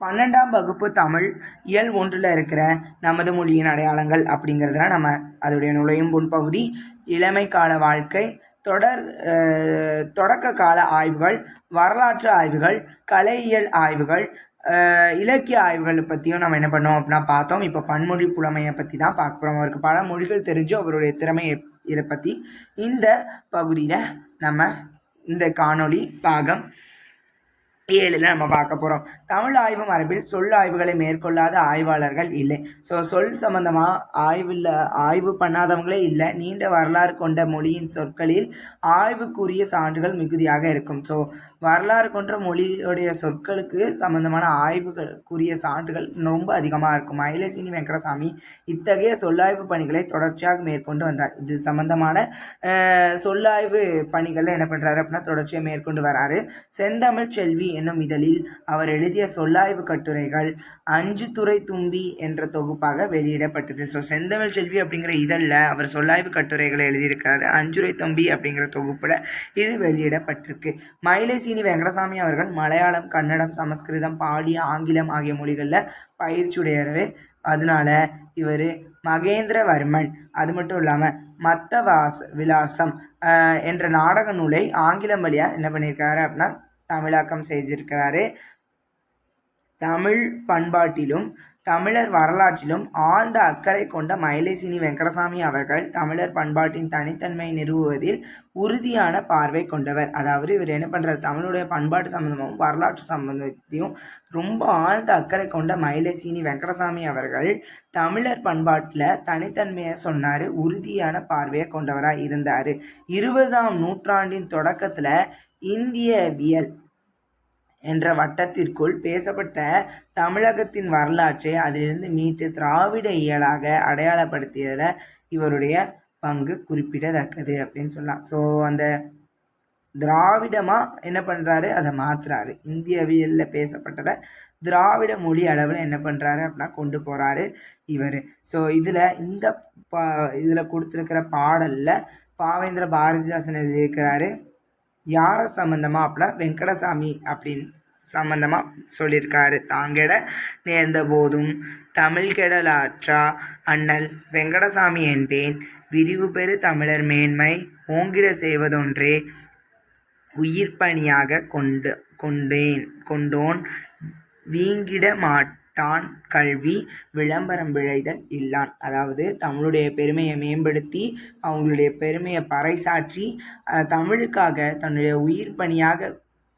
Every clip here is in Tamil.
பன்னெண்டாம் வகுப்பு தமிழ் இயல் ஒன்றில் இருக்கிற நமது மொழியின் அடையாளங்கள் அப்படிங்கிறதுல நம்ம அதோடைய நுழையும் முன்பகுதி இளமை கால வாழ்க்கை தொடர் தொடக்க கால ஆய்வுகள் வரலாற்று ஆய்வுகள் கலையியல் ஆய்வுகள் இலக்கிய ஆய்வுகளை பற்றியும் நம்ம என்ன பண்ணோம் அப்படின்னா பார்த்தோம். இப்போ பன்மொழி புலமையை பற்றி தான் பார்க்க போகிறோம் அவருக்கு பல மொழிகள் தெரிஞ்சு அவருடைய திறமையை இதை பற்றி இந்த பகுதியில் நம்ம இந்த காணொளி பாகம் ஏழில் நம்ம பார்க்க போகிறோம் தமிழ் ஆய்வு மரபில் சொல் ஆய்வுகளை மேற்கொள்ளாத ஆய்வாளர்கள் இல்லை. ஸோ சொல் சம்பந்தமாக ஆய்வில் ஆய்வு பண்ணாதவங்களே இல்லை. நீண்ட வரலாறு கொண்ட மொழியின் சொற்களில் ஆய்வுக்குரிய சான்றுகள் மிகுதியாக இருக்கும். ஸோ வரலாறு கொன்ற மொழியுடைய சொற்களுக்கு சம்பந்தமான ஆய்வுகளுக்குரிய சான்றுகள் ரொம்ப அதிகமாக இருக்கும். மயிலசினி வெங்கடசாமி இத்தகைய சொல்லாய்வு பணிகளை தொடர்ச்சியாக மேற்கொண்டு வந்தார். இது சம்பந்தமான சொல்லாய்வு பணிகளை என்ன பண்ணுறாரு அப்படின்னா தொடர்ச்சியாக மேற்கொண்டு வராரு. செந்தமிழ் செல்வி என்னும் இதழில் அவர் எழுதிய சொல்லாய்வு கட்டுரைகள் அஞ்சு துறை தும்பி என்ற தொகுப்பாக வெளியிடப்பட்டது. ஸோ செந்தமிழ் செல்வி அப்படிங்கிற இதழில் அவர் சொல்லாய்வு கட்டுரைகளை எழுதியிருக்கிறாரு. அஞ்சுரை தும்பி அப்படிங்கிற தொகுப்பில் இது வெளியிடப்பட்டிருக்கு. மயிலைசீனி வெங்கடசாமி அவர்கள் மலையாளம் கன்னடம் சமஸ்கிருதம் பாலி ஆங்கிலம் ஆகிய மொழிகளில் பயிற்சியுடையவர். அதனால இவர் மகேந்திரவர்மன். அது மட்டும் இல்லாமல் மத்த வாச விலாசம் என்ற நாடக நூலை ஆங்கிலம் வழியாக என்ன பண்ணியிருக்காரு அப்படின்னா தமிழாக்கம் செய்திருக்கிறாரு. தமிழ் பண்பாட்டிலும் தமிழர் வரலாற்றிலும் ஆழ்ந்த அக்கறை கொண்ட மயிலைசினி வெங்கடசாமி அவர்கள் தமிழர் பண்பாட்டின் தனித்தன்மையை நிறுவுவதில் உறுதியான பார்வை கொண்டவர். அதாவது இவர் என்ன பண்ணுறாரு தமிழுடைய பண்பாட்டு சம்பந்தமும் வரலாற்று சம்பந்தத்தையும் ரொம்ப ஆழ்ந்த அக்கறை கொண்ட மயிலைசினி வெங்கடசாமி அவர்கள் தமிழர் பண்பாட்டில் தனித்தன்மையை சொன்னார் உறுதியான பார்வையை கொண்டவராக இருந்தார். இருபதாம் நூற்றாண்டின் தொடக்கத்தில் இந்தியவியல் என்ற வட்டத்திற்குள் பேசப்பட்ட தமிழகத்தின் வரலாற்றை அதிலிருந்து மீட்டு திராவிட இயலாக அடையாளப்படுத்தியதில் இவருடைய பங்கு குறிப்பிடத்தக்கது அப்படின்னு சொல்லலாம். ஸோ அந்த திராவிடமாக என்ன பண்ணுறாரு அதை மாற்றுறாரு இந்தியவியலில் பேசப்பட்டதை திராவிட மொழி அளவில் என்ன பண்ணுறாரு அப்படின்னா கொண்டு போகிறாரு இவர். ஸோ இதில் இந்த பா இதில் கொடுத்துருக்கிற பாடலில் பாவேந்திர பாரதிதாசன் எழுதியிருக்கிறாரு. யாரை சம்மந்தமாக அப்படின்னா வெங்கடசாமி அப்படின்னு சம்மந்தமாக சொல்லியிருக்காரு தாங்கெட நேர்ந்த போதும் தமிழ் கெடலாற்றா அண்ணல் வெங்கடசாமி என்பேன். விரிவு பெறு தமிழர் மேன்மை ஓங்கிட செய்வதொன்றே உயிர்ப்பணியாக கொண்டு கொண்டேன் கொண்டோன் வீங்கிட மாட் தான் கல்வி விளம்பரம் விழைதல் இல்லான். அதாவது தமிழுடைய பெருமையை மேம்படுத்தி அவங்களுடைய பெருமையை பறைசாற்றி தமிழுக்காக தன்னுடைய உயிர் பணியாக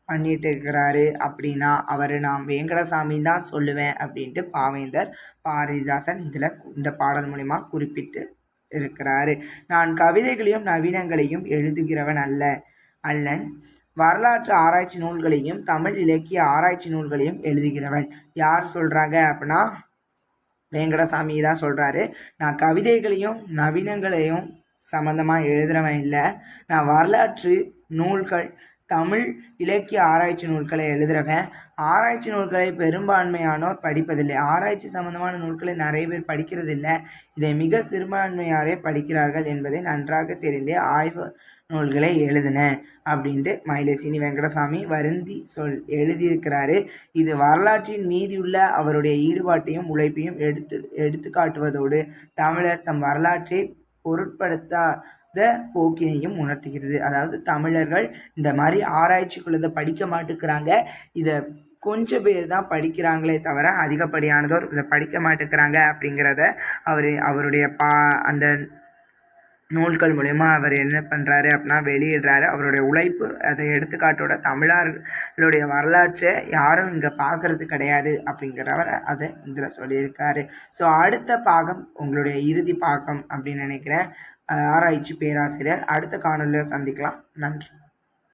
பண்ணிட்டு இருக்கிறாரு அப்படின்னா அவர் நான் வேங்கடசாமி தான் சொல்லுவேன் அப்படின்ட்டு பாவேந்தர் பாரதிதாசன் இதில் இந்த பாடல் மூலிமா குறிப்பிட்டு இருக்கிறாரு. நான் கவிதைகளையும் நவீனங்களையும் எழுதுகிறவன் அல்ல அல்லன். வரலாற்று ஆராய்ச்சி நூல்களையும் தமிழ் இலக்கிய ஆராய்ச்சி நூல்களையும் எழுதுகிறவன். யார் சொல்கிறாங்க அப்படின்னா வெங்கடசாமி தான் சொல்கிறாரு நான் கவிதைகளையும் நவீனங்களையும் சம்மந்தமாக எழுதுகிறவன் இல்லை. நான் வரலாற்று நூல்கள் தமிழ் இலக்கிய ஆராய்ச்சி நூல்களை எழுதுகிறவன் ஆராய்ச்சி நூல்களை பெரும்பான்மையானோர் படிப்பதில்லை. ஆராய்ச்சி சம்பந்தமான நூல்களை நிறைய பேர் படிக்கிறதில்லை. இதை மிக சிறுபான்மையாரே படிக்கிறார்கள் என்பதை நன்றாக தெரிந்தே ஆய்வு நூல்களை எழுதின அப்படின்ட்டு மயிலசினி வெங்கடசாமி வருந்தி சொல் எழுதியிருக்கிறாரு. இது வரலாற்றின் மீதியுள்ள அவருடைய ஈடுபாட்டையும் உழைப்பையும் எடுத்து எடுத்து காட்டுவதோடு தமிழர் தம் வரலாற்றை பொருட்படுத்தாத போக்கினையும் உணர்த்துகிறது. அதாவது தமிழர்கள் இந்த மாதிரி ஆராய்ச்சிக்குள்ளதை படிக்க மாட்டேங்கிறாங்க. இதை கொஞ்சம் பேர் தான் படிக்கிறாங்களே தவிர அதிகப்படியானதோர் இதை படிக்க மாட்டேங்கிறாங்க அப்படிங்கிறத அவர் அவருடைய பா அந்த நூல்கள் மூலயமா அவர் என்ன பண்ணுறாரு அப்படின்னா வெளியிடுறாரு. அவருடைய உழைப்பு அதை எடுத்துக்காட்டோட தமிழர்களுடைய வரலாற்றை யாரும் இங்கே பார்க்கறது கிடையாது அப்படிங்கிறவர் அதை இதில் சொல்லியிருக்காரு. ஸோ அடுத்த பாகம் உங்களுடைய இறுதி பாகம் அப்படின்னு நினைக்கிறேன். ஆராய்ச்சி பேராசிரியர். அடுத்த காணொலியில் சந்திக்கலாம். நன்றி.